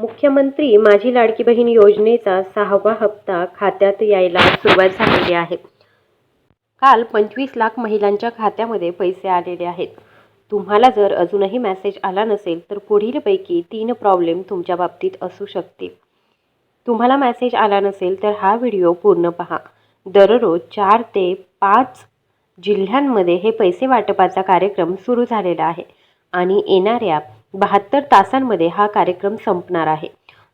मुख्यमंत्री माझी लाडकी बहीण योजनेचा सहावा हप्ता खात्यात यायला सुरुवात झालेली आहे. काल पंचवीस लाख महिलांच्या खात्यामध्ये पैसे आलेले आहेत. तुम्हाला जर अजूनही मॅसेज आला नसेल तर पुढीलपैकी तीन प्रॉब्लेम तुमच्या बाबतीत असू शकतील. तुम्हाला मॅसेज आला नसेल तर हा व्हिडिओ पूर्ण पहा. दररोज चार ते पाच जिल्ह्यांमध्ये हे पैसे वाटपाचा कार्यक्रम सुरू झालेला आहे आणि येणाऱ्या बहात्तर तासांमध्ये हा कार्यक्रम संपणार आहे.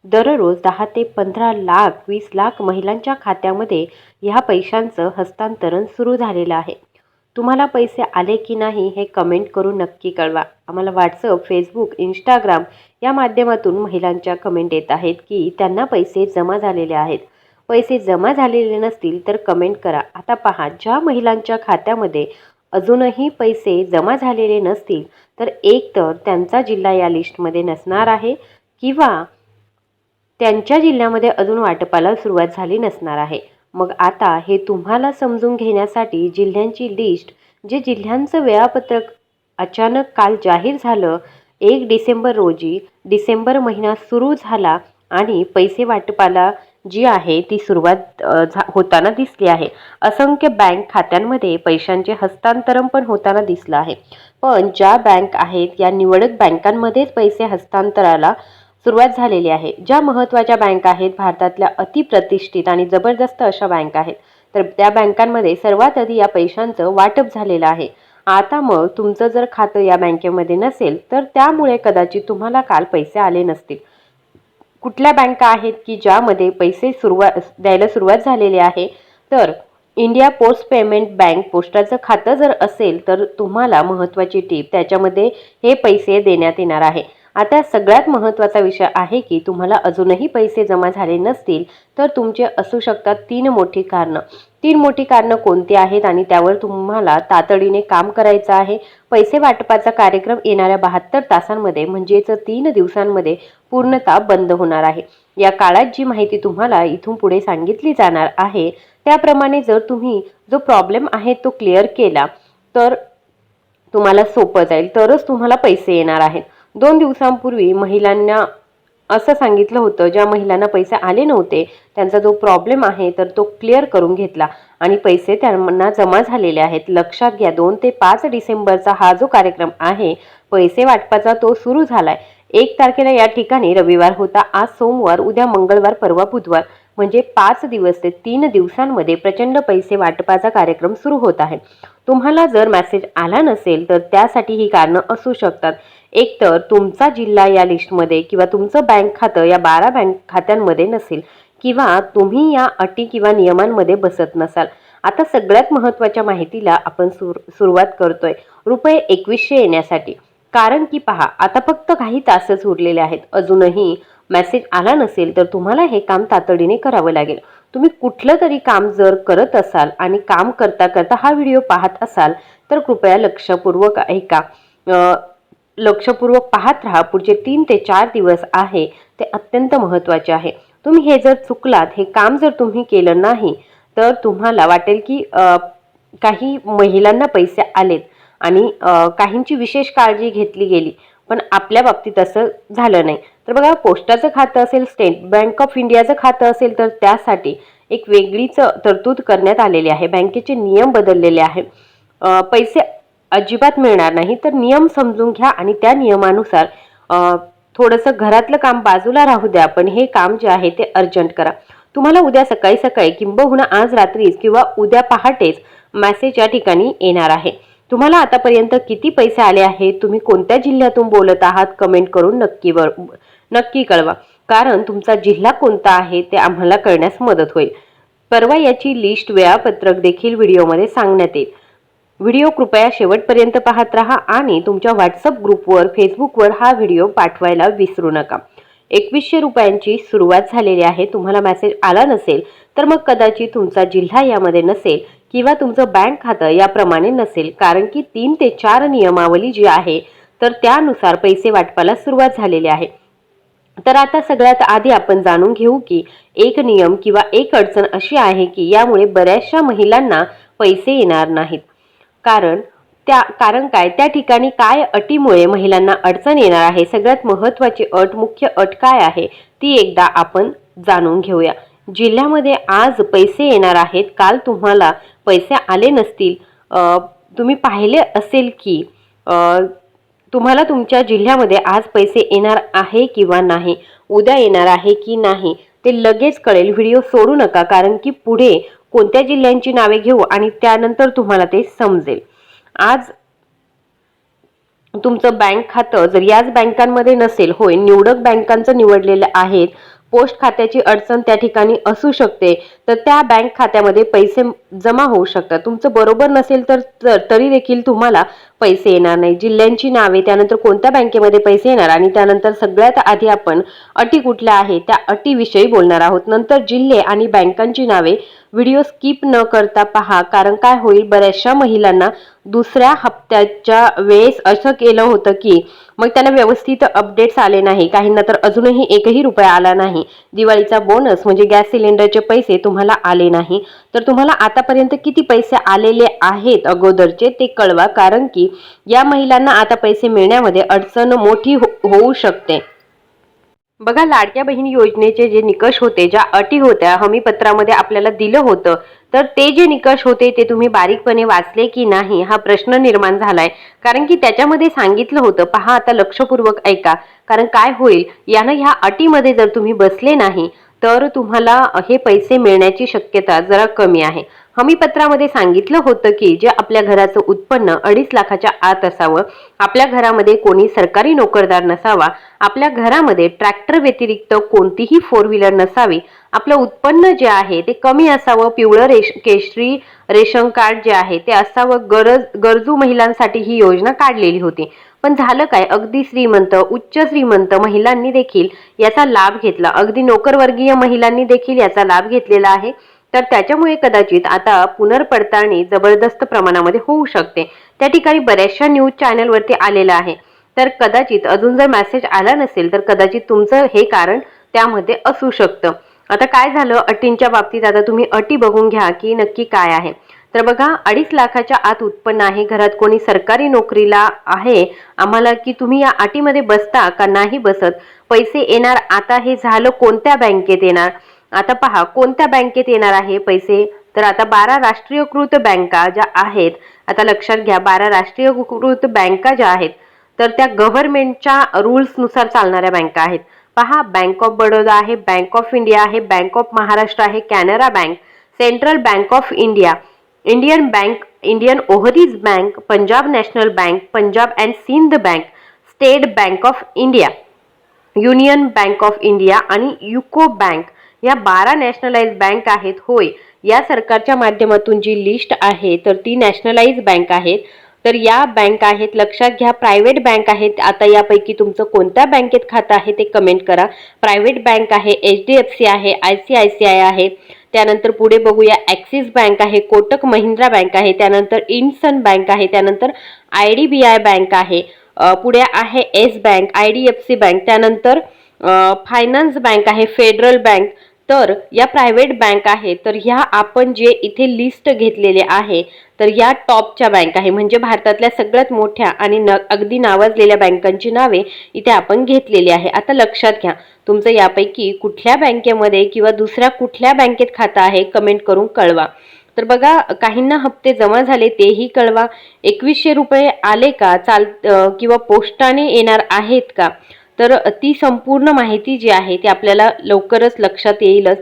दररोज दहा ते पंधरा लाख वीस लाख महिलांच्या खात्यामध्ये ह्या पैशांचं हस्तांतरण सुरू झालेलं आहे. तुम्हाला पैसे आले की नाही हे कमेंट करून नक्की कळवा. आम्हाला व्हॉट्सअप फेसबुक इंस्टाग्राम या माध्यमातून महिलांच्या कमेंट येत आहेत की त्यांना पैसे जमा झालेले आहेत. पैसे जमा झालेले नसतील तर कमेंट करा. आता पहा ज्या महिलांच्या खात्यामध्ये अजूनही पैसे जमा झालेले नसतील तर एक तर त्यांचा जिल्हा या लिस्टमध्ये नसणार आहे किंवा त्यांच्या जिल्ह्यामध्ये अजून वाटपाला सुरुवात झाली नसणार आहे. मग आता हे तुम्हाला समजून घेण्यासाठी जिल्ह्यांची लिस्ट जे जिल्ह्यांचं वेळापत्रक अचानक काल जाहीर झालं एक डिसेंबर रोजी डिसेंबर महिना सुरू झाला आणि पैसे वाटपाला जी आहे ती सुरुवात झा होताना दिसली आहे. असंख्य बँक खात्यांमध्ये पैशांचे हस्तांतरण पण होताना दिसलं आहे. पण ज्या बँक आहेत या निवडक बँकांमध्येच पैसे हस्तांतराला सुरुवात झालेली आहे. ज्या महत्त्वाच्या बँक आहेत भारतातल्या अतिप्रतिष्ठित आणि जबरदस्त अशा बँक आहेत तर त्या बँकांमध्ये सर्वात आधी या पैशांचं वाटप झालेलं आहे. आता मग तुमचं जर खातं या बँकेमध्ये नसेल तर त्यामुळे कदाचित तुम्हाला काल पैसे आले नसतील. कुठल्या बँका आहेत की ज्यामध्ये पैसे सुरुवात द्यायला सुरुवात झालेली आहे? तर इंडिया पोस्ट पेमेंट बँक पोस्टाचं खातं जर असेल तर तुम्हाला महत्त्वाची टीप त्याच्यामध्ये हे पैसे देण्यात येणार आहे. आता सगळ्यात महत्त्वाचा विषय आहे की तुम्हाला अजूनही पैसे जमा झाले नसतील तर तुमचे असू शकतात तीन मोठी कारणं. तीन मोठी कारणं कोणती आहेत आणि त्यावर तुम्हाला तातडीने काम करायचं आहे? पैसे वाटपाचा कार्यक्रम येणाऱ्या बहात्तर तासांमध्ये म्हणजेच तीन दिवसांमध्ये पूर्णतः बंद होणार आहे. या काळात जी माहिती तुम्हाला इथून पुढे सांगितली जाणार आहे त्याप्रमाणे जर तुम्ही जो प्रॉब्लेम आहे तो क्लिअर केला तर तुम्हाला सोपं जाईल. तरच तुम्हाला पैसे येणार आहेत. दोन दिवसांपूर्वी महिलांना असं सांगितलं होतं ज्या महिलांना पैसे आले नव्हते त्यांचा जो प्रॉब्लेम आहे तर तो क्लिअर करून घेतला. आणि पैसे त्यांना जमा झालेले आहेत. लक्षात घ्या दोन ते पाच डिसेंबरचा हा जो कार्यक्रम आहे पैसे वाटपाचा तो सुरू झालाय. एक तारखेला या ठिकाणी रविवार होता. आज सोमवार उद्या मंगळवार परवा बुधवार म्हणजे पाच दिवस ते तीन दिवसांमध्ये प्रचंड पैसे वाटपाचा कार्यक्रम सुरू होत आहे. तुम्हाला जर मॅसेज आला नसेल तर त्यासाठी ही कारणं असू शकतात. एक तर तुमचा जिल्हा या लिस्टमध्ये किंवा तुमचं बँक खातं या बारा बँक खात्यांमध्ये नसेल किंवा तुम्ही या अटी किंवा नियमांमध्ये बसत नसाल. आता सगळ्यात महत्त्वाच्या माहितीला आपण सुर सुरुवात करतोय. रुपये एकवीसशे येण्यासाठी. कारण की पहा आता फक्त काही तासच उरलेले आहेत. अजूनही मेसेज आला नसेल तर तुम्हाला हे काम तातडीने करावं लागेल. तुम्ही कुठलं तरी काम जर करत असाल आणि काम करता करता हा व्हिडिओ पाहत असाल तर कृपया लक्षपूर्वक ऐका. लक्षपूर्वक पाहत राहा. पुढचे तीन ते चार दिवस आहे. ते अत्यंत महत्त्वाचे आहे. तुम्ही हे जर चुकलात हे काम जर तुम्ही केलं नाही तर तुम्हाला वाटेल की काही महिलांना पैसे आलेत आणि काहींची विशेष काळजी घेतली गेली पण आपल्या बाबतीत असं झालं नाही. तर बघा पोस्टाचं खातं असेल स्टेट बँक ऑफ इंडियाचं खातं असेल तर त्यासाठी एक वेगळीच तरतूद करण्यात आलेली आहे. बँकेचे नियम बदललेले आहे पैसे अजिबात मिळणार नाही. तर नियम समजून घ्या आणि त्या नियमानुसार थोडंसं घरातलं काम बाजूला राहू द्या. पण हे काम जे आहे ते अर्जंट करा. तुम्हाला उद्या सकाळी सकाळी किंबहुना आज रात्रीच किंवा उद्या पहाटेच मॅसेज या ठिकाणी येणार आहे. तुम्हाला आतापर्यंत किती पैसे आले आहेत? तुम्ही कोणत्या जिल्ह्यातून बोलत आहात? कमेंट करून नक्की वर नक्की कळवा. कारण तुमचा जिल्हा कोणता आहे ते आम्हाला कळण्यास मदत होईल. परवा याची लिस्ट वेळापत्रक देखील व्हिडिओमध्ये सांगण्यात येईल. व्हिडिओ कृपया शेवटपर्यंत पाहत राहा आणि तुमच्या व्हॉट्सअप ग्रुपवर फेसबुकवर हा व्हिडिओ पाठवायला विसरू नका. एकवीसशे रुपयांची सुरुवात झालेली आहे. तुम्हाला मेसेज आला नसेल तर मग कदाचित तुमचा जिल्हा यामध्ये नसेल किंवा तुमचं बँक खातं याप्रमाणे नसेल. कारण की तीन ते चार नियमावली जी आहे तर त्यानुसार पैसे वाटपाला सुरुवात झालेली आहे. तर आता सगळ्यात आधी आपण जाणून घेऊ की एक नियम किंवा एक अडचण अशी आहे की यामुळे बऱ्याचशा महिलांना पैसे येणार नाहीत. कारण त्या कारण काय? त्या ठिकाणी काय अटीमुळे महिलांना अडचण येणार आहे? सगळ्यात महत्त्वाची अट मुख्य अट काय आहे? ती एकदा आपण जाणून घेऊया. जिल्ह्यामध्ये आज पैसे येणार आहेत. काल तुम्हाला पैसे आले नसतील. तुम्ही पाहिले असेल की तुम्हाला तुमच्या जिल्ह्यामध्ये आज पैसे येणार आहे किंवा नाही? उद्या येणार आहे की नाही? ते लगेच कळेल. व्हिडिओ सोडू नका. कारण की पुढे कोणत्या जिल्ह्यांची नावे घेऊ आणि त्यानंतर तुम्हाला ते समजेल. आज तुमचं बँक खातं जर याच बँकांमध्ये नसेल होय निवडक बँकांचं निवडलेलं आहेत पोस्ट खात्याची अडचण त्या ठिकाणी असू शकते तर त्या बँक खात्यामध्ये पैसे जमा होऊ शकतात. तुमचं बरोबर नसेल तर तर- तरी देखील तुम्हाला पैसे येणार नाही. जिल्ह्यांची नावे त्यानंतर कोणत्या बँकेमध्ये पैसे येणार आणि त्यानंतर सगळ्यात आधी आपण अटी कुठल्या आहेत त्या अटीविषयी बोलणार आहोत. नंतर जिल्हे आणि बँकांची नावे व्हिडिओ स्किप न करता पहा कारण काय होईल बऱ्याचशा महिलांना दुसऱ्या हप्त्याच्या वेळेस असं केलं होतं की मग त्यांना व्यवस्थित अपडेट्स आले नाही. काहींना तर अजूनही एकही रुपया आला नाही. दिवाळीचा बोनस म्हणजे गॅस सिलेंडरचे पैसे तुम्हाला आले नाही. तर तुम्हाला आतापर्यंत किती पैसे आलेले आहेत अगोदरचे ते कळवा. कारण की या महिलांना आता पैसे मिळण्यामध्ये अडचण मोठी हो- होऊ शकते. बघा लाडक्या बहीण योजनेचे जे निकष होते ज्या अटी होत्या हमीपत्रामध्ये आपल्याला दिलं होतं तर ते जे निकष होते ते तुम्ही बारीकपणे वाचले की नाही हा प्रश्न निर्माण झालाय. कारण की त्याच्यामध्ये सांगितलं होतं पहा आता लक्षपूर्वक ऐका कारण काय होईल यानं ह्या अटीमध्ये जर तुम्ही बसले नाही तर तुम्हाला हे पैसे मिळण्याची शक्यता जरा कमी आहे. हमीपत्रामध्ये सांगितलं होतं की जे आपल्या घराचं उत्पन्न अडीच लाखाच्या आत असावं आपल्या घरामध्ये कोणी सरकारी नोकरदार नसावा आपल्या घरामध्ये ट्रॅक्टर व्यतिरिक्त कोणतीही फोर व्हीलर नसावी आपलं उत्पन्न जे आहे ते कमी असावं पिवळं रेश केशरी रेशन कार्ड जे आहे ते असावं गरज गरजू महिलांसाठी ही योजना काढलेली होती. पण झालं काय? अगदी श्रीमंत उच्च श्रीमंत महिलांनी देखील याचा लाभ घेतला. अगदी नोकरवर्गीय महिलांनी देखील याचा लाभ घेतलेला आहे. तर त्याच्यामुळे कदाचित आता पुनर्पडताळणी जबरदस्त प्रमाणामध्ये होऊ शकते. त्या ठिकाणी बऱ्याचशा न्यूज चॅनलवरती आलेलं आहे. तर कदाचित अजून जर मेसेज आला नसेल तर कदाचित तुमचं हे कारण त्यामध्ये असू शकतं. आता काय झालं? अटींच्या बाबतीत आता तुम्ही अटी बघून घ्या की नक्की काय आहे. तर बघा अडीच लाखाच्या आत उत्पन्न आहे. घरात कोणी सरकारी नोकरीला आहे. आम्हाला की तुम्ही या अटीमध्ये बसता का नाही बसत? पैसे येणार आता हे झालं कोणत्या बँकेत येणार? आता पहा कोणत्या बँकेत येणार आहे पैसे? तर आता बारा राष्ट्रीयकृत बँका ज्या आहेत आता लक्षात घ्या बारा राष्ट्रीयकृत बँका ज्या आहेत तर त्या गव्हर्नमेंटच्या रूल्सनुसार चालणाऱ्या बँका आहेत. पहा बँक ऑफ बडोदा आहे बँक ऑफ इंडिया आहे बँक ऑफ महाराष्ट्र आहे Canara Bank Central Bank of India Indian Bank Indian Overseas Bank Punjab National Bank Punjab and Sindh Bank State Bank of India Union Bank of India आणि UCO bank. या बारा nationalise bank आहेत. होय या सरकारच्या माध्यमातून जी list आहे तर ती नॅशनलाइज बँक आहेत. तर या बँक आहेत लक्षात घ्या प्रायव्हेट बँक आहेत. आता यापैकी तुमचं कोणत्या बँकेत खातं आहे ते कमेंट करा. प्रायव्हेट बँक आहे एच डी एफ सी आहे I C I C I आहे. त्यानंतर पुढे बघूया ॲक्सिस बँक आहे कोटक महिंद्रा बँक आहे. त्यानंतर इंडसन बँक आहे त्यानंतर I D B I bank आहे. पुढे आहे yes bank I D F C bank त्यानंतर फायनान्स बँक आहे फेडरल बँक तर या प्रायव्हेट बँक आहे तर ह्या आपण जे इथे लिस्ट घेतलेले आहे तर या टॉपच्या बँक आहे. म्हणजे भारतातल्या सगळ्यात मोठ्या आणि न अगदी नावाजलेल्या बँकांची नावे इथे आपण घेतलेली आहे. आता लक्षात घ्या तुमचं यापैकी कुठल्या बँकेमध्ये किंवा दुसऱ्या कुठल्या बँकेत खातं आहे कमेंट करून कळवा. तर बघा काहींना हप्ते जमा झाले तेही कळवा. एकवीसशे रुपये आले का? चाल किंवा पोस्टाने येणार आहेत का? तर ती संपूर्ण माहिती जी आहे ती आपल्याला लवकरच लक्षात येईलच.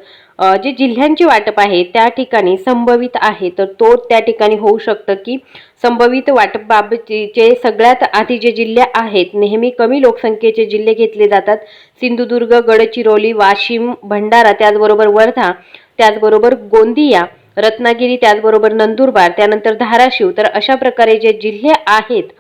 जे जिल्ह्यांची वाटप आहे त्या ठिकाणी संभवित आहे. तर तो त्या ठिकाणी होऊ शकतं की संभवित वाटपबाबतीचे सगळ्यात आधी जे जिल्हे आहेत नेहमी कमी लोकसंख्येचे जिल्हे घेतले जातात. सिंधुदुर्ग गडचिरोली वाशिम भंडारा त्याचबरोबर वर्धा त्याचबरोबर गोंदिया रत्नागिरी त्याचबरोबर नंदुरबार त्यानंतर धाराशिव. तर अशा प्रकारे जे जिल्हे आहेत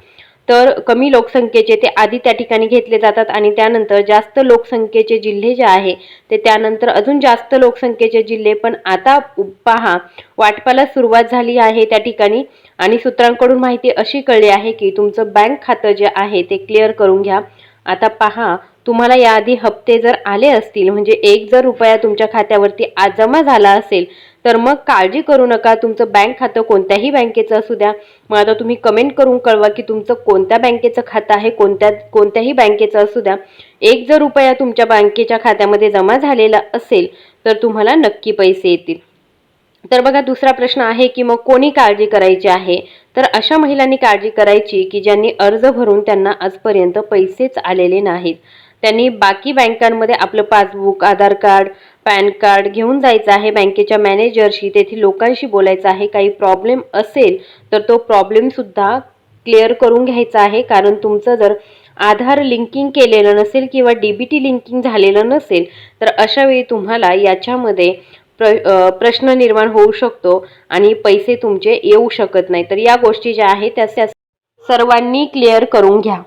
तर कमी लोकसंख्येचे ते आधी त्या ठिकाणी घेतले जातात आणि त्यानंतर जास्त लोकसंख्येचे जिल्हे जे आहे ते त्यानंतर अजून जास्त लोकसंख्येचे जिल्हे. पण आता पहा वाटपाला सुरुवात झाली आहे त्या ठिकाणी आणि सूत्रांकडून माहिती अशी कळली आहे की तुमचं बँक खातं जे आहे ते क्लिअर करून घ्या. आता पहा तुम्हाला याआधी हप्ते जर आले असतील म्हणजे एक जर रुपया तुमच्या खात्यावरती आज जमा झाला असेल तर मग काळजी करू नका. तुमचं बँक खातं कोणत्याही बँकेचं असू द्या. मग आता तुम्ही कमेंट करून कळवा की तुमचं कोणत्या बँकेचं खातं आहे कोणत्या कोणत्याही बँकेचं असू द्या. एक जर रुपया तुमच्या बँकेच्या खात्यामध्ये जमा झालेला असेल तर तुम्हाला नक्की पैसे येतील. तर बघा दुसरा प्रश्न आहे की मग कोणी काळजी करायची आहे? तर अशा महिलांनी काळजी करायची की ज्यांनी अर्ज भरून त्यांना आजपर्यंत पैसेच आलेले नाहीत. त्यांनी बाकी बँकांमध्ये आपलं passbook Aadhaar card PAN card घेऊन जायचं आहे. बँकेच्या मॅनेजरशी तेथील लोकांशी बोलायचं आहे. काही प्रॉब्लेम असेल तर तो प्रॉब्लेमसुद्धा क्लिअर करून घ्यायचा आहे. कारण तुमचं जर आधार लिंकिंग केलेलं नसेल किंवा डी बी टी लिंकिंग झालेलं नसेल तर अशावेळी तुम्हाला याच्यामध्ये प्र प्रश्न निर्माण होऊ शकतो आणि पैसे तुमचे येऊ शकत नाही. तर या गोष्टी ज्या आहेत त्या त्या सर्वांनी क्लिअर करून घ्या.